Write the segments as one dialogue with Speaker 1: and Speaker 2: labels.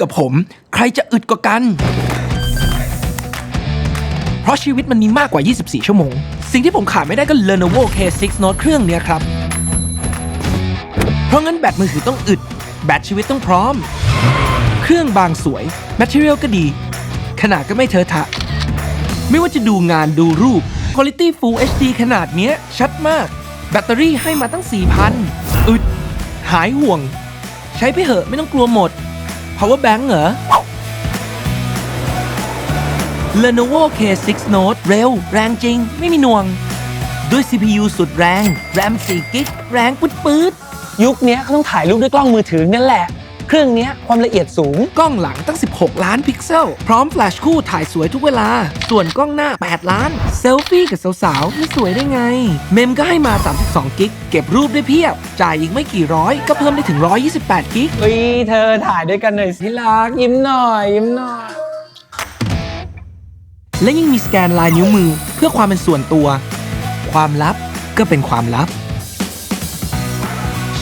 Speaker 1: กับผม ใครจะอึดกว่ากัน เพราะชีวิตมันมีมากกว่า 24 ชั่วโมง สิ่งที่ผมขาดไม่ได้ก็ Lenovo K6 Note เครื่องเนี้ยครับ เพราะงั้นแบตมือถือต้องอึด แบตชีวิตต้องพร้อม เครื่องบางสวย แมทเทียลก็ดี ขนาดก็ไม่เทอะทะ ไม่ว่าจะดูงานดูรูป Quality Full HD ขนาดเนี้ยชัดมาก แบตเตอรี่ให้มาตั้ง 4,000 อึด หายห่วง ใช้ไปเหอะไม่ต้องกลัวหมด Power Bank เหรอ Lenovo K6 Note เร็ว แรงจริง ไม่มีหน่วง ด้วย CPU สุดแรง RAM 4GB แรงปื๊ดปื๊ด
Speaker 2: ยุคนี้เขาต้องถ่ายรูปด้วยกล้องมือถือนั่นแหละ เครื่องเนี้ยความละเอียดสูง
Speaker 1: กล้องหลังตั้ง 16 ล้านพิกเซล พร้อมแฟลชคู่ถ่ายสวยทุกเวลา ส่วนกล้องหน้า 8 ล้าน เซลฟี่กับสาวๆ ไม่สวยได้ไง เมมก็ให้มา 32 กิก เก็บรูปได้เพียบ จ่ายอีกไม่กี่ร้อย ก็เพิ่มได้ถึง 128 กิก
Speaker 2: เฮ้ยเธอถ่ายด้วยกันหน่อยสิรักยิ้มหน่อยยิ้มหน่อย
Speaker 1: และยังมีสแกนลายนิ้วมือเพื่อความเป็นส่วนตัว ความลับก็เป็นความลับ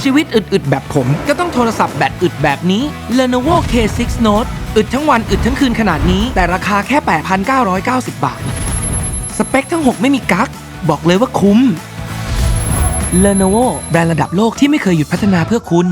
Speaker 1: ชีวิตอึดๆแบบผม ก็ต้องโทรศัพท์แบตอึดแบบนี้ Lenovo K6 Note อึดทั้งวันอึดทั้งคืนขนาดนี้ แต่ราคาแค่ 8,990 บาท สเปคทั้ง 6 ไม่มีกั๊กบอกเลยว่าคุ้ม Lenovo แบรนด์ระดับโลกที่ไม่เคยหยุดพัฒนาเพื่อคุณ